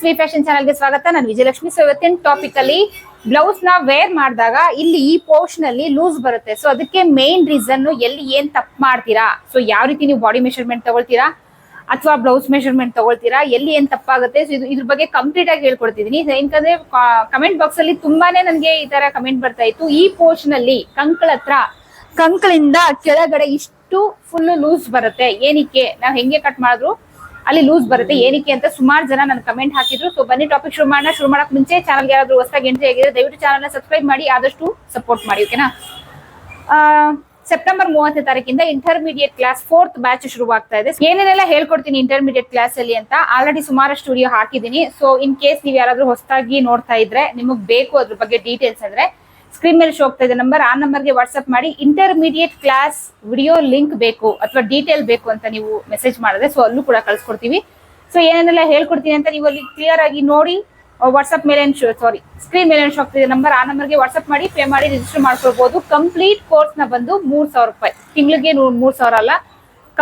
Friends V fashion ಚಾನಲ್ಗೆ ಸ್ವಾಗತ. ನಾನು ವಿಜಯಲಕ್ಷ್ಮಿ. ಸೊ ಇವತ್ತಿನ ಟಾಪಿಕ್ ಅಲ್ಲಿ ಬ್ಲೌಸ್ನ ವೇರ್ ಮಾಡಿದಾಗ ಇಲ್ಲಿ ಈ ಪೋರ್ಷನ್ ಅಲ್ಲಿ ಲೂಸ್ ಬರುತ್ತೆ. ಸೊ ಅದಕ್ಕೆ ಮೇನ್ ರೀಸನ್ ಎಲ್ಲಿ ಏನ್ ತಪ್ಪು ಮಾಡ್ತೀರಾ? ಸೊ ಯಾವ ರೀತಿ ನೀವು ಬಾಡಿ ಮೆಷರ್ಮೆಂಟ್ ತಗೊಳ್ತೀರಾ? ಅಥವಾ ಬ್ಲೌಸ್ ಮೆಷರ್ಮೆಂಟ್ ತಗೊಳ್ತೀರಾ? ಎಲ್ಲಿ ಏನ್ ತಪ್ಪಾಗುತ್ತೆ? ಸೊ ಇದು, ಇದ್ರ ಬಗ್ಗೆ ಕಂಪ್ಲೀಟ್ ಆಗಿ ಹೇಳ್ಕೊಡ್ತಿದೀನಿ. ಯಾಕಂದ್ರೆ ಕಮೆಂಟ್ ಬಾಕ್ಸ್ ಅಲ್ಲಿ ತುಂಬಾನೇ ನನಗೆ ಈ ತರ ಕಮೆಂಟ್ ಬರ್ತಾ ಇತ್ತು. ಈ ಪೋರ್ಷನ್ ಅಲ್ಲಿ ಕಂಕಳ ಹತ್ರ, ಕಂಕಳಿಂದ ಕೆಳಗಡೆ ಇಷ್ಟು ಫುಲ್ ಲೂಸ್ ಬರುತ್ತೆ. ಏನಕ್ಕೆ? ನಾವ್ ಹೆಂಗೆ ಕಟ್ ಮಾಡಿದ್ರು? ಅಲ್ಲಿ ಲೂಸ್ ಬರುತ್ತೆ, ಏನಕ್ಕೆ ಅಂತ ಸುಮಾರು ಜನ ನನ್ನ ಕಮೆಂಟ್ ಹಾಕಿದ್ರು. ಸೊ ಬನ್ನಿ ಟಾಪಿಕ್ ಶುರು ಮಾಡೋಣ. ಶುರು ಮಾಡಕ್ ಮುಂಚೆ ಚಾನಲ್ಗೆ ಯಾರಾದ್ರೂ ಹೊಸದಾಗಿ ಎಂಟ್ರಿ ಆಗಿದೆ ದಯವಿಟ್ಟು ಚಾನಲ್ನ ಸಬ್ಸ್ಕ್ರೈಬ್ ಮಾಡಿ, ಆದಷ್ಟು ಸಪೋರ್ಟ್ ಮಾಡಿ ಓಕೆನಾ ಸೆಪ್ಟೆಂಬರ್ ಮೂವತ್ತನೇ ತಾರೀಕಿಂದ ಇಂಟರ್ಮೀಡಿಯೇಟ್ ಕ್ಲಾಸ್ ಫೋರ್ತ್ ಬ್ಯಾಚ್ ಶುರುವಾಗ್ತಾ ಇದೆ. ಏನೇನೆಲ್ಲ ಹೇಳ್ಕೊಡ್ತೀನಿ ಇಂಟರ್ಮೀಡಿಯೇಟ್ ಕ್ಲಾಸ್ ಅಲ್ಲಿ ಅಂತ ಆಲ್ರೆಡಿ ಸುಮಾರಷ್ಟು ಸ್ಟುಡಿಯೋ ಹಾಕಿದ್ದೀನಿ. ಸೊ ಇನ್ ಕೇಸ್ ನೀವು ಯಾರಾದ್ರೂ ಹೊಸದಾಗಿ ನೋಡ್ತಾ ಇದ್ರೆ, ನಿಮಗೆ ಬೇಕು ಅದ್ರ ಬಗ್ಗೆ ಡೀಟೇಲ್ಸ್ ಅಂದ್ರೆ ಸ್ಕ್ರೀನ್ ಮೇಲೆ ಶೋ ಆಗ್ತಾ ಇದೆ. ನಂಬರ್ ಆ ನಂಬರ್ಗೆ ವಾಟ್ಸ್ಆಪ್ ಮಾಡಿ ಇಂಟರ್ಮೀಡಿಯೇಟ್ ಕ್ಲಾಸ್ ವಿಡಿಯೋ ಲಿಂಕ್ ಬೇಕು ಅಥವಾ ಡೀಟೇಲ್ ಬೇಕು ಅಂತ ನೀವು ಮೆಸೇಜ್ ಮಾಡಿದ್ರೆ ಸೊ ಅಲ್ಲೂ ಕೂಡ ಕಳ್ಸ್ಕೊಡ್ತೀವಿ. ಸೊ ಏನೇನೆಲ್ಲ ಹೇಳ್ಕೊಡ್ತೀನಿ ಅಂತ ನೀವು ಅಲ್ಲಿ ಕ್ಲಿಯರ್ ಆಗಿ ನೋಡಿ ವಾಟ್ಸ್ಆಪ್ ಮೇಲೆ ಸಾರಿ ಸ್ಕ್ರೀನ್ ಮೇಲೆ ಶೋ ಆಗ್ತಿದೆ ನಂಬರ್ ಆ ನಂಬರ್ಗೆ ವಾಟ್ಸ್ಆಪ್ ಮಾಡಿ ಪೇ ಮಾಡಿ ರಿಜಿಸ್ಟರ್ ಮಾಡ್ಕೊಳ್ಬಹುದು ಕಂಪ್ಲೀಟ್ ಕೋರ್ಸ್ ಬಂದು ಮೂರ್ ಸಾವಿರ ರೂಪಾಯಿ. ತಿಂಗಳಿಗೆ ಮೂರ್ ಸಾವಿರ ಅಲ್ಲ.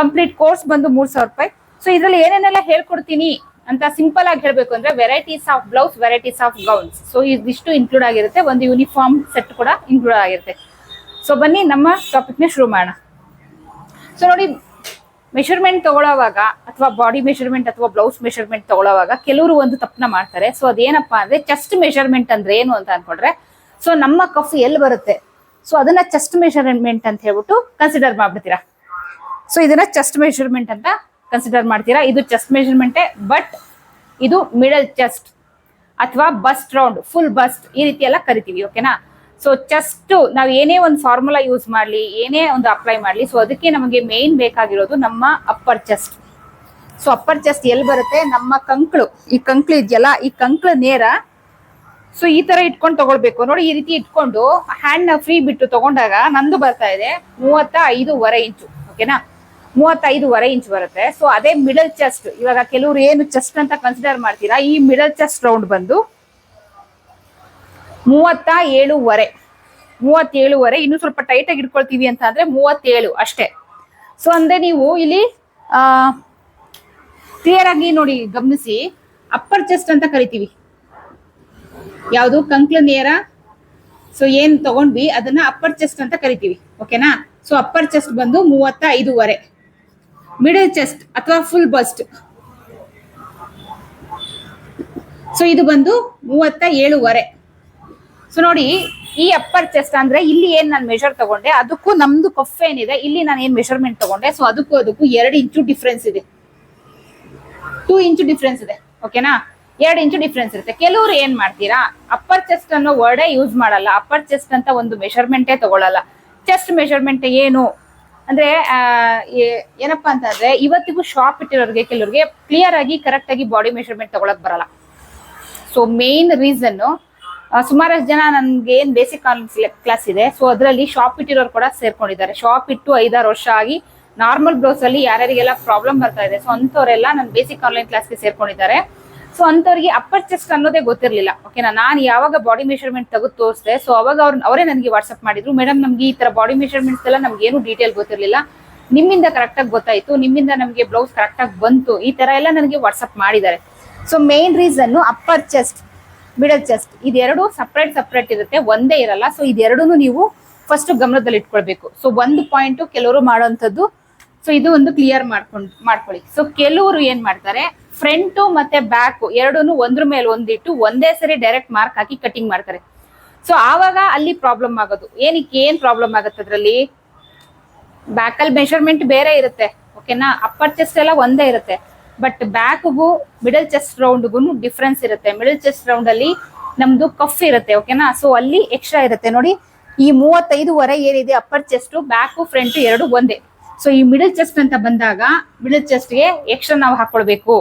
ಕಂಪ್ಲೀಟ್ ಕೋರ್ಸ್ ಬಂದು ಮೂರ್ ಸಾವಿರ ರೂಪಾಯಿ. ಸೊ ಇದ್ರಲ್ಲಿ ಏನೇನೆಲ್ಲ ಹೇಳ್ಕೊಡ್ತೀನಿ ಅಂತ ಸಿಂಪಲ್ ಆಗಿ ಹೇಳಬೇಕು ಅಂದ್ರೆ varieties of blouse varieties of gowns so ಇದಿಷ್ಟು ಇನ್ಕ್ಲೂಡ್ ಆಗಿರುತ್ತೆ. ಒಂದು ಯೂನಿಫಾರ್ಮ್ ಸೆಟ್ ಕೂಡ ಇನ್ಕ್ಲೂಡ್ ಆಗಿರುತ್ತೆ. ಸೊ ಬನ್ನಿ ನಮ್ಮ ಟಾಪಿಕ್ನ ಶುರು ಮಾಡೋಣ. ಸೊ ನೋಡಿ ಮೆಷರ್ಮೆಂಟ್ ತಗೊಳ್ಳೋವಾಗ ಅಥವಾ ಬಾಡಿ ಮೆಷರ್ಮೆಂಟ್ ಅಥವಾ ಬ್ಲೌಸ್ ಮೆಷರ್ಮೆಂಟ್ ತಗೊಳ್ಳೋವಾಗ ಕೆಲವರು ಒಂದು ತಪ್ಪನ್ನ ಮಾಡ್ತಾರೆ. ಸೊ ಅದೇನಪ್ಪಾ ಅಂದ್ರೆ ಚೆಸ್ಟ್ ಮೆಷರ್ಮೆಂಟ್ ಅಂದ್ರೆ ಏನು ಅಂತ ಅನ್ಕೊಂಡ್ರೆ ಸೊ ನಮ್ಮ ಕಫ್ ಎಲ್ಲಿ ಬರುತ್ತೆ? ಸೊ ಅದನ್ನ ಚೆಸ್ಟ್ ಮೆಷರ್ಮೆಂಟ್ ಅಂತ ಹೇಳ್ಬಿಟ್ಟು ಕನ್ಸಿಡರ್ ಮಾಡ್ಬಿಡ್ತೀರಾ? ಸೊ ಇದನ್ನ ಚೆಸ್ಟ್ ಮೆಷರ್ಮೆಂಟ್ ಅಂತ ಕನ್ಸಿಡರ್ ಮಾಡ್ತೀರಾ? ಇದು ಚೆಸ್ಟ್ ಮೆಷರ್ಮೆಂಟೇ ಬಟ್ ಇದು ಮಿಡಲ್ ಚೆಸ್ಟ್ ಅಥವಾ ಬಸ್ಟ್ ರೌಂಡ್ ಫುಲ್ ಬಸ್ಟ್ ಈ ರೀತಿ ಎಲ್ಲ ಕರಿತೀವಿ ಓಕೆನಾ ಸೊ ಚೆಸ್ಟ್ ನಾವು ಏನೇ ಒಂದು ಫಾರ್ಮುಲಾ ಯೂಸ್ ಮಾಡಲಿ, ಏನೇ ಒಂದು ಅಪ್ಲೈ ಮಾಡಲಿ ಸೊ ಅದಕ್ಕೆ ನಮಗೆ ಮೇನ್ ಬೇಕಾಗಿರೋದು ನಮ್ಮ upper chest so upper chest ಎಲ್ಲಿ ಬರುತ್ತೆ? ನಮ್ಮ ಕಂಕ್ಳು. ಈ ಕಂಕ್ಳು ಇದೆಯಲ್ಲ, ಈ ಕಂಕ್ಳು ನೇರ ಸೊ ಈ ತರ ಇಟ್ಕೊಂಡು ತಗೊಳ್ಬೇಕು. ನೋಡಿ, ಈ ರೀತಿ ಇಟ್ಕೊಂಡು ಹ್ಯಾಂಡ್ ಫ್ರೀ ಬಿಟ್ಟು ತಗೊಂಡಾಗ ನಂದು ಬರ್ತಾ ಇದೆ ಮೂವತ್ತ ಐದೂವರೆ ಇಂಚು ಓಕೆನಾ ಮೂವತ್ತೈದೂವರೆ ಇಂಚ್ ಬರುತ್ತೆ. ಸೊ ಅದೇ ಮಿಡಲ್ ಚೆಸ್ಟ್ ಇವಾಗ ಕೆಲವರು ಏನು ಚೆಸ್ಟ್ ಅಂತ ಕನ್ಸಿಡರ್ ಮಾಡ್ತೀರಾ? ಈ ಮಿಡಲ್ ಚೆಸ್ಟ್ ರೌಂಡ್ ಬಂದು ಮೂವತ್ತ ಏಳುವರೆ ಮೂವತ್ತೇಳುವರೆ, ಇನ್ನು ಸ್ವಲ್ಪ ಟೈಟ್ ಆಗಿ ಇಟ್ಕೊಳ್ತೀವಿ ಅಂತ ಅಂದ್ರೆ ಮೂವತ್ತೇಳು ಅಷ್ಟೇ. ಸೊ ಅಂದ್ರೆ ನೀವು ಇಲ್ಲಿ, ಆ ಕ್ಲಿಯರ್ ಆಗಿ ನೋಡಿ, ಗಮನಿಸಿ. ಅಪ್ಪರ್ ಚೆಸ್ಟ್ ಅಂತ ಕರಿತೀವಿ. ಯಾವುದು? ಕಂಕ್ಲ ನೇರ. ಸೊ ಏನ್ ತಗೊಂಡ್ವಿ? ಅದನ್ನ ಅಪ್ಪರ್ ಚೆಸ್ಟ್ ಅಂತ ಕರಿತೀವಿ. ಓಕೆನಾ ಸೊ ಅಪ್ಪರ್ ಚೆಸ್ಟ್ ಬಂದು ಮೂವತ್ತ ಐದೂವರೆ ಮಿಡಲ್ ಚೆಸ್ಟ್ ಅಥವಾ ಫುಲ್ ಬಸ್ಟ್ ಸೊ ಇದು ಬಂದು ಮೂವತ್ತ ಏಳುವರೆ. ಸೊ ನೋಡಿ, ಈ ಅಪ್ಪರ್ ಚೆಸ್ಟ್ ಅಂದ್ರೆ ಇಲ್ಲಿ ಏನ್ ನಾನು ಮೆಷರ್ ತಗೊಂಡೆ, ಅದಕ್ಕೂ ನಮ್ದು ಕಫ್ ಏನಿದೆ, ಇಲ್ಲಿ ನಾನು ಏನ್ ಮೆಷರ್ಮೆಂಟ್ ತಗೊಂಡೆ ಸೊ ಅದಕ್ಕೂ ಅದಕ್ಕೂ ಎರಡು ಇಂಚು ಡಿಫ್ರೆನ್ಸ್ ಇದೆ. ಟೂ ಇಂಚು ಡಿಫ್ರೆನ್ಸ್ ಇದೆ ಓಕೆನಾ ಎರಡು ಇಂಚು ಡಿಫ್ರೆನ್ಸ್ ಇರುತ್ತೆ. ಕೆಲವರು ಏನ್ ಮಾಡ್ತೀರಾ ಅಪ್ಪರ್ ಚೆಸ್ಟ್ ಅನ್ನೋ ವರ್ಡೇ ಯೂಸ್ ಮಾಡಲ್ಲ ಅಪ್ಪರ್ ಚೆಸ್ಟ್ ಅಂತ ಒಂದು ಮೆಷರ್ಮೆಂಟೇ ತಗೊಳ್ಳಲ್ಲ ಚೆಸ್ಟ್ ಮೆಷರ್ಮೆಂಟ್ ಏನು? ಅಂದ್ರೆ ಏನಪ್ಪ ಅಂತಂದ್ರೆ ಇವತ್ತಿಗೂ ಶಾಪ್ ಇಟ್ಟಿರೋರಿಗೆ, ಕೆಲವರಿಗೆ ಕ್ಲಿಯರ್ ಆಗಿ ಕರೆಕ್ಟ್ ಆಗಿ ಬಾಡಿ ಮೆಷರ್ಮೆಂಟ್ ತಗೊಳಕ್ ಬರಲ್ಲ. ಸೊ ಮೇನ್ ರೀಸನ್ ಸುಮಾರಷ್ಟು ಜನ ನನ್ಗೆ ಏನ್ ಬೇಸಿಕ್ ಕ್ಲಾಸ್ ಇದೆ. ಸೊ ಅದರಲ್ಲಿ ಶಾಪ್ ಇಟ್ಟಿರೋರು ಕೂಡ ಸೇರ್ಕೊಂಡಿದ್ದಾರೆ. ಶಾಪ್ ಇಟ್ಟು ಐದಾರು ವರ್ಷ ಆಗಿ ನಾರ್ಮಲ್ ಬ್ಲೌಸ್ ಅಲ್ಲಿ ಯಾರ್ಯಾರಿಗೆಲ್ಲ ಪ್ರಾಬ್ಲಮ್ ಬರ್ತಾ ಇದೆ. ಸೊ ಅಂತವರೆಲ್ಲ ನನ್ನ ಬೇಸಿಕ್ ಆನ್ಲೈನ್ ಕ್ಲಾಸ್ಗೆ ಸೇರ್ಕೊಂಡಿದ್ದಾರೆ. ಸೊ ಅಂತವ್ರಿಗೆ ಅಪ್ಪರ್ ಚೆಸ್ಟ್ ಅನ್ನೋದೇ ಗೊತ್ತಿರಲಿಲ್ಲ. ಓಕೆನಾ ನಾನು ಯಾವಾಗ ಬಾಡಿ ಮೆಷರ್ಮೆಂಟ್ ತೆಗೆದು ತೋರಿಸಿದೆ ಸೊ ಅವಾಗ ಅವ್ರು, ಅವರೇ ನನಗೆ ವಾಟ್ಸಪ್ ಮಾಡಿದ್ರು. ಮೇಡಮ್, ನಮ್ಗೆ ಈ ತರ ಬಾಡಿ ಮೆಷರ್ಮೆಂಟ್ಸ್ ಎಲ್ಲ ನಮ್ಗೆ ಏನು ಡೀಟೇಲ್ ಗೊತ್ತಿರಲಿಲ್ಲ. ನಿಮ್ಮಿಂದ ಕರೆಕ್ಟ್ ಆಗಿ ಗೊತ್ತಾಯ್ತು. ನಿಮ್ಮಿಂದ ನಮಗೆ ಬ್ಲೌಸ್ ಕರೆಕ್ಟ್ ಆಗಿ ಬಂತು. ಈ ತರ ಎಲ್ಲ ನನಗೆ ವಾಟ್ಸಪ್ ಮಾಡಿದ್ದಾರೆ. So main reason upper chest middle chest ಇದೆರಡು ಸಪ್ರೇಟ್ ಸಪ್ರೇಟ್ ಇರುತ್ತೆ. ಒಂದೇ ಇರಲ್ಲ. ಸೊ ಇದೆರಡೂ ನೀವು ಫಸ್ಟ್ ಗಮನದಲ್ಲಿ ಇಟ್ಕೊಳ್ಬೇಕು. ಸೊ ಒಂದು ಪಾಯಿಂಟ್ ಕೆಲವರು ಮಾಡುವಂಥದ್ದು. ಸೊ ಇದು ಒಂದು ಕ್ಲಿಯರ್ ಮಾಡ್ಕೊಂಡು, ಮಾಡ್ಕೊಳ್ಳಿ. ಸೊ ಕೆಲವರು ಏನು ಮಾಡ್ತಾರೆ ಫ್ರಂಟು ಮತ್ತೆ ಬ್ಯಾಕ್ ಎರಡೂ ಒಂದ್ರ ಮೇಲೆ ಒಂದಿಟ್ಟು ಒಂದೇ ಸರಿ ಡೈರೆಕ್ಟ್ ಮಾರ್ಕ್ ಹಾಕಿ ಕಟಿಂಗ್ ಮಾಡ್ತಾರೆ. ಸೊ ಆವಾಗ ಅಲ್ಲಿ ಪ್ರಾಬ್ಲಮ್ ಆಗೋದು. ಏನಕ್ಕೆ ಏನ್ ಪ್ರಾಬ್ಲಮ್ ಆಗುತ್ತೆ ಅದರಲ್ಲಿ? ಬ್ಯಾಕಲ್ಲಿ ಮೆಷರ್ಮೆಂಟ್ ಬೇರೆ ಇರುತ್ತೆ ಓಕೆನಾ ಅಪ್ಪರ್ ಚೆಸ್ಟ್ ಎಲ್ಲ ಒಂದೇ ಇರುತ್ತೆ. ಬಟ್ ಬ್ಯಾಕ್ಗೂ ಮಿಡಲ್ ಚೆಸ್ಟ್ ರೌಂಡ್ಗೂ ಡಿಫ್ರೆನ್ಸ್ ಇರುತ್ತೆ. ಮಿಡಲ್ ಚೆಸ್ಟ್ ರೌಂಡ್ ಅಲ್ಲಿ ನಮ್ದು ಕಫ್ ಇರುತ್ತೆ ಓಕೆನಾ ಸೊ ಅಲ್ಲಿ ಎಕ್ಸ್ಟ್ರಾ ಇರುತ್ತೆ. ನೋಡಿ, ಈ ಮೂವತ್ತೈದುವರೆ ಏನಿದೆ ಅಪ್ಪರ್ ಚೆಸ್ಟ್ ಬ್ಯಾಕು ಫ್ರಂಟ್ ಎರಡು ಒಂದೇ. ಸೊ ಈ ಮಿಡಲ್ ಚೆಸ್ಟ್ ಅಂತ ಬಂದಾಗ ಮಿಡಲ್ ಚೆಸ್ಟ್ಗೆ ಎಕ್ಸ್ಟ್ರಾ ನಾವು ಹಾಕೊಳ್ಬೇಕು.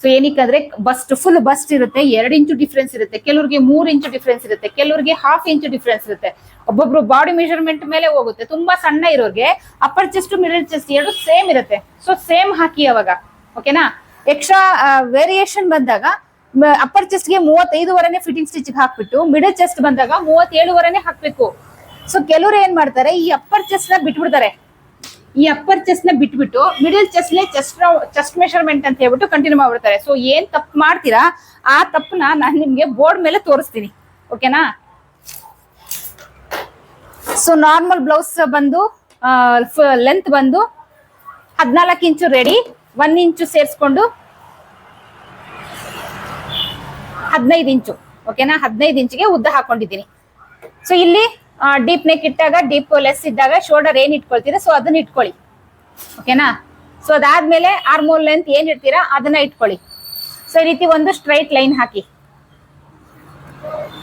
ಸೊ ಏನಕ್ಕಂದ್ರೆ ಬಸ್ಟ್ ಫುಲ್ ಬಸ್ಟ್ ಇರುತ್ತೆ. ಎರಡು ಇಂಚು ಡಿಫ್ರೆನ್ಸ್ ಇರುತ್ತೆ. ಕೆಲವ್ರಿಗೆ ಮೂರು ಇಂಚು ಡಿಫ್ರೆನ್ಸ್ ಇರುತ್ತೆ. ಕೆಲವ್ರಿಗೆ ಹಾಫ್ ಇಂಚು ಡಿಫ್ರೆನ್ಸ್ ಇರುತ್ತೆ. ಒಬ್ಬೊಬ್ರು ಬಾಡಿ ಮೆಷರ್ಮೆಂಟ್ ಮೇಲೆ ಹೋಗುತ್ತೆ. ತುಂಬಾ ಸಣ್ಣ ಇರೋರಿಗೆ ಅಪ್ಪರ್ ಚೆಸ್ಟ್ ಮಿಡಲ್ ಚೆಸ್ಟ್ ಎರಡು ಸೇಮ್ ಇರುತ್ತೆ. ಸೊ ಸೇಮ್ ಹಾಕಿ ಅವಾಗ. ಓಕೆನಾ ಎಕ್ಸ್ಟ್ರಾ ವೇರಿಯೇಷನ್ ಬಂದಾಗ ಅಪ್ಪರ್ ಚೆಸ್ಟ್ಗೆ ಮೂವತ್ತೈದುವರೆನೆ ಫಿಟ್ಟಿಂಗ್ ಸ್ಟಿಚ್ ಹಾಕ್ಬಿಟ್ಟು ಮಿಡಲ್ ಚೆಸ್ಟ್ ಬಂದಾಗ ಮೂವತ್ತೇಳುವರೆನೆ ಹಾಕ್ಬೇಕು. ಸೊ ಕೆಲವ್ರು ಏನ್ ಮಾಡ್ತಾರೆ, ಈ ಅಪ್ಪರ್ ಚೆಸ್ಟ್ನ ಬಿಟ್ಬಿಡ್ತಾರೆ. ಈ ಅಪ್ಪರ್ ಚೆಸ್ಟ್ನ ಬಿಟ್ಬಿಟ್ಟು middle chest chest chest measurement ಅಂತ ಹೇಳ್ಬಿಟ್ಟು ಕಂಟಿನ್ಯೂ ಮಾಡ್ಬಿಡ್ತಾರೆ. ಸೊ ಏನ್ ತಪ್ಪು ಮಾಡ್ತೀರಾ, ಆ ತಪ್ಪನ್ನ ನಾನು ನಿಮ್ಗೆ ಬೋರ್ಡ್ ಮೇಲೆ ತೋರಿಸ್ತೀನಿ. ಓಕೆನಾ ಸೊ ನಾರ್ಮಲ್ ಬ್ಲೌಸ್ ಬಂದು ಲೆಂತ್ ಬಂದು ಹದಿನಾಲ್ಕು ಇಂಚು ರೆಡಿ ಒಂದ್ ಇಂಚು ಸೇರಿಸ್ಕೊಂಡು ಹದಿನೈದು ಇಂಚು. ಓಕೆನಾ ಹದಿನೈದು ಇಂಚಿಗೆ ಉದ್ದ ಹಾಕೊಂಡಿದ್ದೀನಿ. ಸೊ ಇಲ್ಲಿ ಡೀಪ್ ನೆಕ್ ಇಟ್ಟಾಗ ಡೀಪ್ ಲೆಸ್ ಇದ್ದಾಗ ಶೋಲ್ಡರ್ ಏನ್ ಇಟ್ಕೊಳ್ತೀರಾ? ಸೊ ಅದನ್ನ ಇಟ್ಕೊಳ್ಳಿ. ಓಕೆನಾ ಸೊ ಅದಾದ್ಮೇಲೆ ಆರ್ಮೋಲ್ ಲೆಂತ್ ಏನ್ ಇಡ್ತೀರಾ? ಅದನ್ನ ಇಟ್ಕೊಳ್ಳಿ. ಸೊ ಈ ರೀತಿ ಒಂದು ಸ್ಟ್ರೈಟ್ ಲೈನ್ ಹಾಕಿ.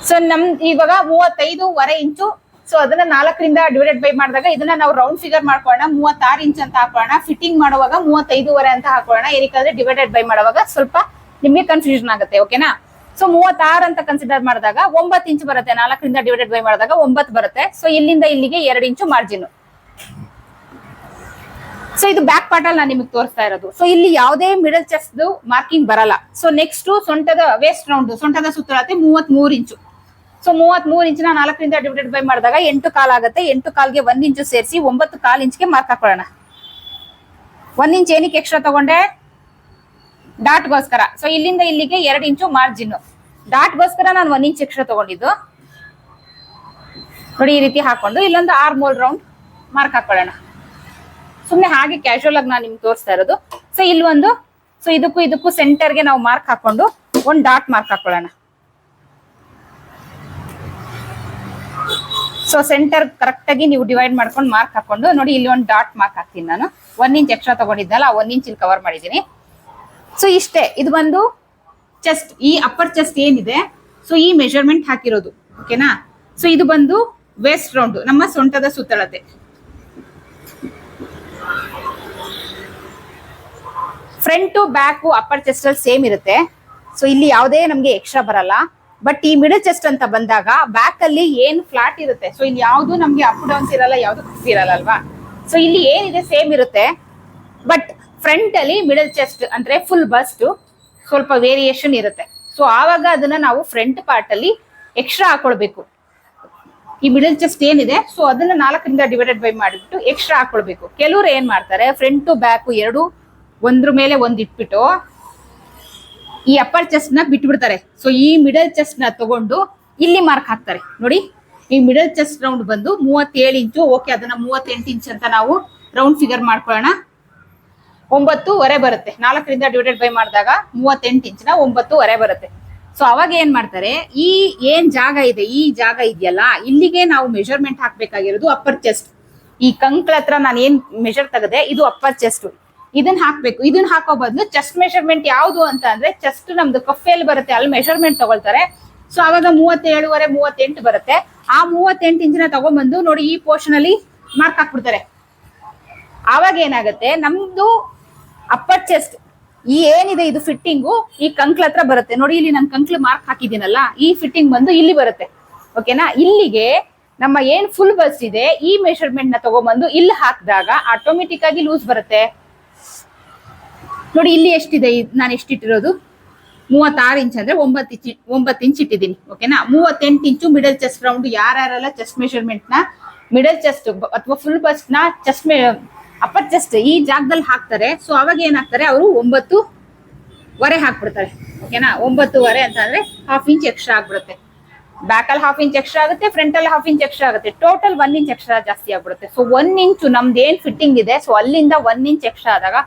ಸೊ ನಮ್ ಇವಾಗ ಮೂವತ್ತೈದು ವರೆ ಇಂಚು. ಸೊ ಅದನ್ನ ನಾಲ್ಕರಿಂದ ಡಿವೈಡೆಡ್ ಬೈ ಮಾಡಿದಾಗ ಇದನ್ನ ನಾವು ರೌಂಡ್ ಫಿಗರ್ ಮಾಡ್ಕೊಳ್ಳೋಣ. ಮೂವತ್ತಾರು ಇಂಚ್ ಅಂತ ಹಾಕೋಣ ಫಿಟ್ಟಿಂಗ್ ಮಾಡುವಾಗ ಮೂವತ್ತೈದೂವರೆ ಅಂತ ಹಾಕೋಣ ಏನಕ್ಕೆ ಡಿವೈಡೆಡ್ ಬೈ ಮಾಡುವಾಗ ಸ್ವಲ್ಪ ನಿಮ್ಗೆ ಕನ್ಫ್ಯೂಷನ್ ಆಗುತ್ತೆ. ಓಕೆನಾ ಸೊ ಮೂವತ್ತಾರು ಅಂತ ಕನ್ಸಿಡರ್ ಮಾಡಿದಾಗ ಒಂಬತ್ತು ಇಂಚು ಬರುತ್ತೆ, ನಾಲ್ಕರಿಂದ ಡಿವೈಡೆಡ್ ಬೈ ಮಾಡಿದಾಗ ಒಂಬತ್ತು ಬರುತ್ತೆ. ಸೊ ಇಲ್ಲಿಂದ ಇಲ್ಲಿಗೆ ಎರಡು ಇಂಚು ಮಾರ್ಜಿನ್ ಸೊ ಇದು ಬ್ಯಾಕ್ ಪಾರ್ಟ್ ಅಲ್ಲಿ ನಾನು ನಿಮಗೆ ತೋರಿಸ್ತಾ ಇರೋದು. ಸೊ ಇಲ್ಲಿ ಯಾವುದೇ ಮಿಡಲ್ ಚೆಸ್ಟ್ ಮಾರ್ಕಿಂಗ್ ಬರಲ್ಲ. ಸೊ ನೆಕ್ಸ್ಟ್ ಸೊಂಟದ ವೇಸ್ಟ್ ರೌಂಡ್ ಸೊಂಟದ ಸುತ್ತಳತೆ ಮೂವತ್ ಮೂರ್ ಇಂಚು. ಸೊ ಮೂವತ್ ಮೂರ್ ಇಂಚಿನ ನಾಲ್ಕರಿಂದ ಡಿವೈಡೆಡ್ ಬೈ ಮಾಡಿದಾಗ ಎಂಟು ಕಾಲ್ ಆಗುತ್ತೆ. ಎಂಟು ಕಾಲ್ಗೆ ಒಂದ್ ಇಂಚು ಸೇರಿಸಿ ಒಂಬತ್ತು ಕಾಲ್ ಇಂಚ್ಗೆ ಮಾರ್ಕ್ ಹಾಕೊಳ್ಳೋಣ. ಒಂದ್ ಇಂಚ್ ಏನಕ್ಕೆ ಎಕ್ಸ್ಟ್ರಾ ತಗೊಂಡೆ? ಡಾಟ್ಗೋಸ್ಕರ. ಸೊ ಇಲ್ಲಿಂದ ಇಲ್ಲಿಗೆ ಎರಡು ಇಂಚು ಮಾರ್ಜಿನ್ ಡಾಟ್ಗೋಸ್ಕರ ನಾನು ಒಂದ್ ಇಂಚ್ ಎಕ್ಸ್ಟ್ರಾ ತಗೊಂಡಿದ್ದು. ನೋಡಿ, ಈ ರೀತಿ ಹಾಕೊಂಡು ಇಲ್ಲೊಂದು ಆರ್ ಮೋಲ್ ರೌಂಡ್ ಮಾರ್ಕ್ ಹಾಕೊಳ್ಳೋಣ. ಸುಮ್ನೆ ಹಾಗೆ ಕ್ಯಾಶುವಲ್ ಆಗಿ ನಾನು ನಿಮ್ಗೆ ತೋರಿಸ್ತಾ ಇರೋದು. ಸೊ ಇಲ್ಲಿ ಒಂದು ಸೊ ಇದಕ್ಕೂ ಇದಕ್ಕೂ ಸೆಂಟರ್ಗೆ ನಾವು ಮಾರ್ಕ್ ಹಾಕೊಂಡು ಒಂದು ಡಾಟ್ ಮಾರ್ಕ್ ಹಾಕೊಳ್ಳೋಣ. ಸೊ ಸೆಂಟರ್ ಕರೆಕ್ಟ್ ಆಗಿ ನೀವು ಡಿವೈಡ್ ಮಾಡ್ಕೊಂಡು ಮಾರ್ಕ್ ಹಾಕೊಂಡು ನೋಡಿ, ಇಲ್ಲಿ ಒಂದು ಡಾಟ್ ಮಾರ್ಕ್ ಹಾಕ್ತೀನಿ ನಾನು. ಒನ್ ಇಂಚ್ ಎಕ್ಸ್ಟ್ರಾ ತಗೊಂಡಿದ್ದಲ್ಲ ಒನ್ ಇಂಚ್ ಇಲ್ಲಿ ಕವರ್ ಮಾಡಿದ್ದೀನಿ. ಸೊ ಇಷ್ಟೇ. ಇದು ಬಂದು ಚೆಸ್ಟ್ ಈ ಅಪ್ಪರ್ ಚೆಸ್ಟ್ ಏನಿದೆ ಸೊ ಈ ಮೆಜರ್ಮೆಂಟ್ ಹಾಕಿರೋದು. ಓಕೆನಾ ಸೊ ಇದು ಬಂದು ವೇಸ್ಟ್ ರೌಂಡ್ ನಮ್ಮ ಸೊಂಟದ ಸುತ್ತಳತೆ. ಫ್ರಂಟು ಬ್ಯಾಕು ಅಪ್ಪರ್ ಚೆಸ್ಟ್ ಅಲ್ಲಿ ಸೇಮ್ ಇರುತ್ತೆ. ಸೊ ಇಲ್ಲಿ ಯಾವುದೇ ನಮ್ಗೆ ಎಕ್ಸ್ಟ್ರಾ ಬರಲ್ಲ. ಬಟ್ ಈ ಮಿಡಲ್ ಚೆಸ್ಟ್ ಅಂತ ಬಂದಾಗ ಬ್ಯಾಕ್ ಅಲ್ಲಿ ಏನ್ ಫ್ಲಾಟ್ ಇರುತ್ತೆ? ಸೊ ಇಲ್ಲಿ ಯಾವುದು ನಮಗೆ ಅಪ್ ಡೌನ್ಸ್ ಇರಲ್ಲ, ಯಾವುದು ಇರಲ್ಲ ಅಲ್ವಾ? ಸೊ ಇಲ್ಲಿ ಏನಿದೆ ಸೇಮ್ ಇರುತ್ತೆ. ಬಟ್ ಫ್ರಂಟ್ ಅಲ್ಲಿ ಮಿಡಲ್ ಚೆಸ್ಟ್ ಅಂದ್ರೆ ಫುಲ್ ಬಸ್ಟ್ ಸ್ವಲ್ಪ ವೇರಿಯೇಷನ್ ಇರುತ್ತೆ. ಸೊ ಆವಾಗ ಅದನ್ನ ನಾವು ಫ್ರಂಟ್ ಪಾರ್ಟ್ ಅಲ್ಲಿ ಎಕ್ಸ್ಟ್ರಾ ಹಾಕೊಳ್ಬೇಕು. ಈ ಮಿಡಲ್ ಚೆಸ್ಟ್ ಏನಿದೆ ಸೊ ಅದನ್ನ ನಾಲ್ಕರಿಂದ ಡಿವೈಡೆಡ್ ಬೈ ಮಾಡಿಬಿಟ್ಟು ಎಕ್ಸ್ಟ್ರಾ ಹಾಕೊಳ್ಬೇಕು. ಕೆಲವರು ಏನ್ ಮಾಡ್ತಾರೆ ಫ್ರಂಟ್ ಬ್ಯಾಕ್ ಎರಡು, ಒಂದ್ರ ಮೇಲೆ ಒಂದ್ ಇಟ್ಬಿಟ್ಟು ಈ ಅಪ್ಪರ್ ಚೆಸ್ಟ್ನ ಬಿಟ್ಬಿಡ್ತಾರೆ. ಸೊ ಈ ಮಿಡಲ್ ಚೆಸ್ಟ್ನ ತಗೊಂಡು ಇಲ್ಲಿ ಮಾರ್ಕ್ ಹಾಕ್ತಾರೆ. ನೋಡಿ, ಈ ಮಿಡಲ್ ಚೆಸ್ಟ್ ರೌಂಡ್ ಬಂದು ಮೂವತ್ತೇಳು ಇಂಚು ಓಕೆ ಅದನ್ನ ಮೂವತ್ತೆಂಟು ಇಂಚ್ ಅಂತ ನಾವು ರೌಂಡ್ ಫಿಗರ್ ಮಾಡ್ಕೊಳ್ಳೋಣ. ಒಂಬತ್ತುವರೆ ಬರುತ್ತೆ. ನಾಲ್ಕರಿಂದ ಡಿವೈಡೆಡ್ ಬೈ ಮಾಡಿದಾಗ ಮೂವತ್ತೆಂಟು ಇಂಚಿನ ಒಂಬತ್ತುವರೆ ಬರುತ್ತೆ. ಸೊ ಅವಾಗ ಏನ್ ಮಾಡ್ತಾರೆ? ಈ ಏನ್ ಜಾಗ ಇದೆ, ಈ ಜಾಗ ಇದೆಯಲ್ಲ, ಇಲ್ಲಿಗೆ ನಾವು ಮೆಜರ್ಮೆಂಟ್ ಹಾಕ್ಬೇಕಾಗಿರೋದು ಅಪ್ಪರ್ ಚೆಸ್ಟ್ ಈ ಕಂಕ್ಳ ಹತ್ರ ನಾನು ಏನ್ ಮೆಜರ್ ತೆಗೆದೆ, ಇದು ಅಪ್ಪರ್ ಚೆಸ್ಟ್ ಇದನ್ನ ಹಾಕ್ಬೇಕು. ಇದನ್ನ ಹಾಕೋ ಬದಲು ಚೆಸ್ಟ್ ಮೆಷರ್ಮೆಂಟ್ ಯಾವುದು ಅಂತ ಅಂದ್ರೆ ಚೆಸ್ಟ್ ನಮ್ದು ಕಫೆಯಲ್ಲಿ ಬರುತ್ತೆ, ಅಲ್ಲಿ ಮೆಷರ್ಮೆಂಟ್ ತಗೊಳ್ತಾರೆ. ಸೊ ಅವಾಗ ಮೂವತ್ತೇಳುವರೆ, ಮೂವತ್ತೆಂಟು ಬರುತ್ತೆ. ಆ ಮೂವತ್ತೆಂಟು ಇಂಚಿನ ತಗೊಂಡ್ಬಂದು ನೋಡಿ ಈ ಪೋರ್ಷನ್ ಅಲ್ಲಿ ಮಾರ್ಕ್ ಹಾಕ್ಬಿಡ್ತಾರೆ. ಆವಾಗ ಏನಾಗುತ್ತೆ? ನಮ್ದು ಅಪ್ಪರ್ ಚೆಸ್ಟ್ ಈ ಏನಿದೆ ಇದು ಫಿಟ್ಟಿಂಗು ಈ ಕಂಕ್ಲ ಹತ್ರ ಬರುತ್ತೆ. ನೋಡಿ ಇಲ್ಲಿ ನಾನು ಕಂಕ್ಲು ಮಾರ್ಕ್ ಹಾಕಿದ್ದೀನಲ್ಲ, ಈ ಫಿಟ್ಟಿಂಗ್ ಬಂದು ಇಲ್ಲಿ ಬರುತ್ತೆ. ಓಕೆನಾ ಇಲ್ಲಿಗೆ ನಮ್ಮ ಏನ್ ಫುಲ್ ಬಸ್ ಇದೆ, ಈ ಮೆಷರ್ಮೆಂಟ್ನ ತಗೊಂಡ್ಬಂದು ಇಲ್ಲಿ ಹಾಕಿದಾಗ ಆಟೋಮೆಟಿಕ್ ಆಗಿ ಲೂಸ್ ಬರುತ್ತೆ. ನೋಡಿ ಇಲ್ಲಿ ಎಷ್ಟಿದೆ ನಾನು ಎಷ್ಟಿಟ್ಟಿರೋದು? ಮೂವತ್ತಾರು ಇಂಚ್ ಅಂದ್ರೆ ಒಂಬತ್ತು ಇಂಚ್ ಒಂಬತ್ತು ಇಂಚ್ ಇಟ್ಟಿದ್ದೀನಿ. ಓಕೆನಾ ಮೂವತ್ತೆಂಟು ಇಂಚು ಮಿಡಲ್ ಚೆಸ್ಟ್ ರೌಂಡ್ ಯಾರ್ಯಾರೆಲ್ಲ ಚೆಸ್ಟ್ ಮೆಷರ್ಮೆಂಟ್ನ ಮಿಡಲ್ ಚೆಸ್ಟ್ ಅಥವಾ ಫುಲ್ ಬಸ್ಟ್ನ ಚೆಸ್ಟ್ ಅಪ್ಪರ್ ಚೆಸ್ಟ್ ಈ ಜಾಗದಲ್ಲಿ ಹಾಕ್ತಾರೆ. ಸೊ ಅವಾಗ ಏನಾಗ್ತಾರೆ, ಅವರು ಒಂಬತ್ತು ವರೆ ಹಾಕ್ಬಿಡ್ತಾರೆ. ಓಕೆನಾ ಒಂಬತ್ತುವರೆ ಅಂತ ಅಂದ್ರೆ ಹಾಫ್ ಇಂಚ್ ಎಕ್ಸ್ಟ್ರಾ ಆಗ್ಬಿಡುತ್ತೆ. ಬ್ಯಾಕ್ ಅಲ್ಲಿ ಹಾಫ್ ಇಂಚ್ ಎಕ್ಸ್ಟ್ರಾ ಆಗುತ್ತೆ ಫ್ರಂಟ್ ಅಲ್ಲಿ ಹಾಫ್ ಇಂಚ್ ಎಕ್ಸ್ಟ್ರಾ ಆಗುತ್ತೆ. ಟೋಟಲ್ ಒನ್ ಇಂಚ್ ಎಕ್ಸ್ಟ್ರಾ ಜಾಸ್ತಿ ಆಗ್ಬಿಡುತ್ತೆ. ಸೊ ಒನ್ ಇಂಚು ನಮ್ದು ಏನ್ ಫಿಟ್ಟಿಂಗ್ ಇದೆ? ಸೊ ಅಲ್ಲಿಂದ ಒನ್ ಇಂಚ್ ಎಕ್ಸ್ಟ್ರಾ ಆದಾಗ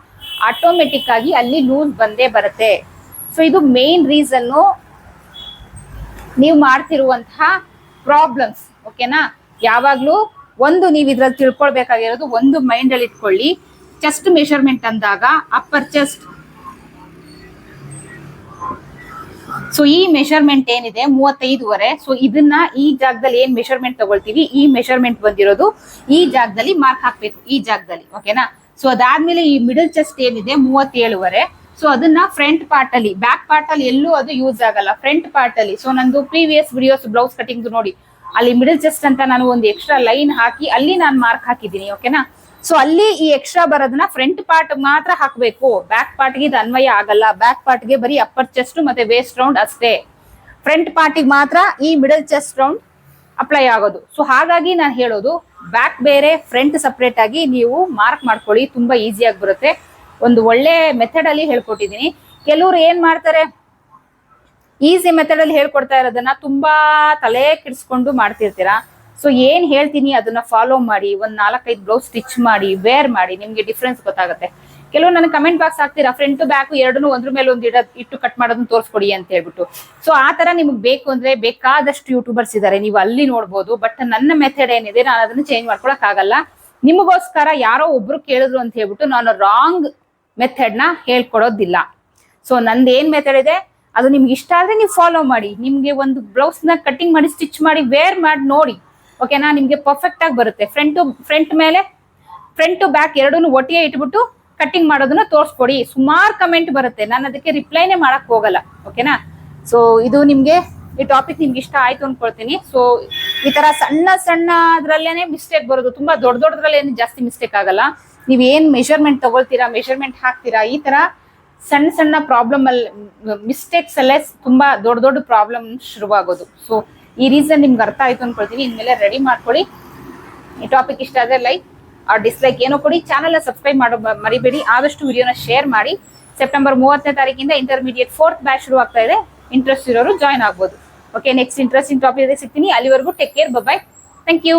ಆಟೋಮೆಟಿಕ್ ಆಗಿ ಅಲ್ಲಿ ಲೂಸ್ ಬಂದೇ ಬರುತ್ತೆ. ಸೊ ಇದು ಮೇನ್ ರೀಸನ್ನು ನೀವು ಮಾಡ್ತಿರುವಂತಹ ಪ್ರಾಬ್ಲಮ್ಸ್ ಓಕೆನಾ ಯಾವಾಗ್ಲೂ ಒಂದು ನೀವು ಇದ್ರಲ್ಲಿ ತಿಳ್ಕೊಳ್ಬೇಕಾಗಿರೋದು ಒಂದು ಮೈಂಡ್ ಅಲ್ಲಿ ಇಟ್ಕೊಳ್ಳಿ. ಚೆಸ್ಟ್ ಮೆಷರ್ಮೆಂಟ್ ಅಂದಾಗ ಅಪ್ಪರ್ ಚೆಸ್ಟ್ ಸೊ ಈ ಮೆಷರ್ಮೆಂಟ್ ಏನಿದೆ? ಮೂವತ್ತೈದುವರೆ. ಸೊ ಇದನ್ನ ಈ ಜಾಗದಲ್ಲಿ ಏನ್ ಮೆಷರ್ಮೆಂಟ್ ತಗೊಳ್ತೀವಿ? ಈ ಮೆಷರ್ಮೆಂಟ್ ಬಂದಿರೋದು ಈ ಜಾಗದಲ್ಲಿ ಮಾರ್ಕ್ ಹಾಕ್ಬೇಕು. ಈ ಜಾಗದಲ್ಲಿ ಓಕೆನಾ ಸೊ ಅದಾದ್ಮೇಲೆ ಈ ಮಿಡಲ್ ಚೆಸ್ಟ್ ಏನಿದೆ? ಮೂವತ್ತೇಳುವರೆ. ಸೊ ಅದನ್ನ ಫ್ರಂಟ್ ಪಾರ್ಟ್ ಅಲ್ಲಿ ಬ್ಯಾಕ್ ಪಾರ್ಟ್ ಅಲ್ಲಿ ಎಲ್ಲೂ ಅದು ಯೂಸ್ ಆಗಲ್ಲ. ಫ್ರಂಟ್ ಪಾರ್ಟ್ ಅಲ್ಲಿ. ಸೊ ನಂದು ಪ್ರೀವಿಯಸ್ ವಿಡಿಯೋಸ್ ಬ್ಲೌಸ್ ಕಟಿಂಗ್ ನೋಡಿ. ಅಲ್ಲಿ ಮಿಡಲ್ ಚೆಸ್ಟ್ ಅಂತ ನಾನು ಒಂದು ಎಕ್ಸ್ಟ್ರಾ ಲೈನ್ ಹಾಕಿ, ಅಲ್ಲಿ ನಾನು ಮಾರ್ಕ್ ಹಾಕಿದ್ದೀನಿ ಓಕೆನಾ ಸೊ ಅಲ್ಲಿ ಈ ಎಕ್ಸ್ಟ್ರಾ ಬರೋದನ್ನ ಫ್ರಂಟ್ ಪಾರ್ಟ್ ಮಾತ್ರ ಹಾಕಬೇಕು. ಬ್ಯಾಕ್ ಪಾರ್ಟ್ಗೆ ಇದು ಅನ್ವಯ ಆಗಲ್ಲ. ಬ್ಯಾಕ್ ಪಾರ್ಟ್ಗೆ ಬರೀ ಅಪ್ಪರ್ ಚೆಸ್ಟ್ ಮತ್ತೆ ವೇಸ್ಟ್ ರೌಂಡ್ ಅಷ್ಟೇ. ಫ್ರಂಟ್ ಪಾರ್ಟಿಗೆ ಮಾತ್ರ ಈ ಮಿಡಲ್ ಚೆಸ್ಟ್ ರೌಂಡ್ ಅಪ್ಲೈ ಆಗೋದು. ಸೊ ಹಾಗಾಗಿ ನಾನು ಹೇಳೋದು ಬ್ಯಾಕ್ ಬೇರೆ ಫ್ರಂಟ್ ಸಪ್ರೇಟ್ ಆಗಿ ನೀವು ಮಾರ್ಕ್ ಮಾಡ್ಕೊಳ್ಳಿ. ತುಂಬಾ ಈಸಿಯಾಗಿ ಬರುತ್ತೆ. ಒಂದು ಒಳ್ಳೆ ಮೆಥಡ್ ಅಲ್ಲಿ ಹೇಳ್ಕೊಟ್ಟಿದ್ದೀನಿ. ಕೆಲವರು ಏನ್ ಮಾಡ್ತಾರೆ? ಈಸಿ ಮೆಥಡ್ ಅಲ್ಲಿ ಹೇಳ್ಕೊಡ್ತಾ ಇರೋದನ್ನ ತುಂಬಾ ತಲೆ ಕೆಡಿಸ್ಕೊಂಡು ಮಾಡ್ತಿರ್ತೀರಾ? ಸೊ ಏನ್ ಹೇಳ್ತೀನಿ ಅದನ್ನ ಫಾಲೋ ಮಾಡಿ, ಒಂದ್ ನಾಲ್ಕೈದು ಬ್ಲೌಸ್ ಸ್ಟಿಚ್ ಮಾಡಿ ವೇರ್ ಮಾಡಿ, ನಿಮ್ಗೆ ಡಿಫ್ರೆನ್ಸ್ ಗೊತ್ತಾಗುತ್ತೆ. ಕೆಲವು ನನಗೆ ಕಮೆಂಟ್ ಬಾಕ್ಸ್ ಹಾಕ್ತೀರಾ ಫ್ರಂಟ್ ಬ್ಯಾಕ್ ಎರಡನ್ನೂ ಒಂದ್ರ ಮೇಲೆ ಒಂದು ಇಡ ಇಟ್ಟು ಕಟ್ ಮಾಡೋದನ್ನ ತೋರಿಸ್ಕೊಡಿ ಅಂತ ಹೇಳ್ಬಿಟ್ಟು. ಸೊ ಆ ತರ ನಿಮ್ಗೆ ಬೇಕು ಅಂದ್ರೆ ಬೇಕಾದಷ್ಟು ಯೂಟ್ಯೂಬರ್ಸ್ ಇದಾರೆ, ನೀವು ಅಲ್ಲಿ ನೋಡ್ಬೋದು. ಬಟ್ ನನ್ನ ಮೆಥಡ್ ಏನಿದೆ, ನಾನು ಅದನ್ನ ಚೇಂಜ್ ಮಾಡ್ಕೊಳಕ್ ಆಗಲ್ಲ. ನಿಮಗೋಸ್ಕರ ಯಾರೋ ಒಬ್ರು ಕೇಳಿದ್ರು ಅಂತ ಹೇಳ್ಬಿಟ್ಟು ನಾನು ರಾಂಗ್ ಮೆಥಡ್ನ ಹೇಳ್ಕೊಡೋದಿಲ್ಲ. ಸೊ ನಂದು ಏನ್ ಮೆಥಡ್ ಇದೆ? ಅದು ನಿಮ್ಗೆ ಇಷ್ಟ ಆದರೆ ನೀವು ಫಾಲೋ ಮಾಡಿ. ನಿಮಗೆ ಒಂದು ಬ್ಲೌಸ್ನ ನ ಕಟಿಂಗ್ ಮಾಡಿ ಸ್ಟಿಚ್ ಮಾಡಿ ವೇರ್ ಮಾಡಿ, ನೋಡಿ. ಓಕೆನಾ ನಿಮಗೆ ಪರ್ಫೆಕ್ಟ್ ಆಗಿ ಬರುತ್ತೆ. ಫ್ರಂಟು ಫ್ರಂಟ್ ಮೇಲೆ ಫ್ರಂಟ್ ಬ್ಯಾಕ್ ಎರಡೂ ಒಟ್ಟಿಗೆ ಇಟ್ಬಿಟ್ಟು ಕಟಿಂಗ್ ಮಾಡೋದನ್ನ ತೋರಿಸ್ಕೊಡಿ. ಸುಮಾರು ಕಮೆಂಟ್ ಬರುತ್ತೆ. ನಾನು ಅದಕ್ಕೆ ರಿಪ್ಲೈನೇ ಮಾಡಕ್ ಹೋಗಲ್ಲ. ಓಕೆನಾ ಸೊ ಇದು ನಿಮಗೆ ಈ ಟಾಪಿಕ್ ನಿಮ್ಗೆ ಇಷ್ಟ ಆಯ್ತು ಅನ್ಕೊಳ್ತೀನಿ. ಸೊ ಈ ತರ ಸಣ್ಣ ಸಣ್ಣ ಅದ್ರಲ್ಲೇನೆ ಮಿಸ್ಟೇಕ್ ಬರೋದು. ತುಂಬಾ ದೊಡ್ಡ ದೊಡ್ಡದ್ರಲ್ಲೇನು ಜಾಸ್ತಿ ಮಿಸ್ಟೇಕ್ ಆಗಲ್ಲ. ನೀವ್ ಏನ್ ಮೆಷರ್ಮೆಂಟ್ ತಗೊಳ್ತೀರಾ ಮೆಷರ್ಮೆಂಟ್ ಹಾಕ್ತೀರಾ, ಈ ತರ ಸಣ್ಣ ಸಣ್ಣ ಪ್ರಾಬ್ಲಮ್ ಅಲ್ಲಿ ಮಿಸ್ಟೇಕ್ಸ್ ಅಲ್ಲೇ ತುಂಬಾ ದೊಡ್ಡ ದೊಡ್ಡ ಪ್ರಾಬ್ಲಮ್ ಶುರುವಾಗೋದು. ಸೊ ಈ ರೀಸನ್ ನಿಮ್ಗೆ ಅರ್ಥ ಆಯ್ತು ಅನ್ಕೊಳ್ತೀನಿ. ಇನ್ಮೇಲೆ ರೆಡಿ ಮಾಡ್ಕೊಳ್ಳಿ. ಈ ಟಾಪಿಕ್ ಇಷ್ಟ ಆದ್ರೆ ಲೈಕ್ ಆ ಡಿಸ್ಲೈಕ್ ಏನೋ ಕೊಡಿ. ಚಾನಲ್ ಸಬ್ಸ್ಕ್ರೈಬ್ ಮಾಡೋ ಮರಿಬೇಡಿ. ಆದಷ್ಟು ವಿಡಿಯೋನ ಶೇರ್ ಮಾಡಿ. ಸೆಪ್ಟೆಂಬರ್ ಮೂವತ್ತನೇ ತಾರೀಕಿಂದ ಇಂಟರ್ಮೀಡಿಯೇಟ್ ಫೋರ್ತ್ ಬ್ಯಾಚ್ ಶುರು ಆಗ್ತಾ ಇದೆ. ಇಂಟ್ರೆಸ್ಟ್ ಇರೋರು ಜಾಯ್ನ್ ಆಗ್ಬೋದು. ಓಕೆ ನೆಕ್ಸ್ಟ್ ಇಂಟ್ರೆಸ್ಟಿಂಗ್ ಟಾಪಿಕ್ ಸಿಗ್ತೀನಿ. ಅಲ್ಲಿವರೆಗೂ take care bye thank you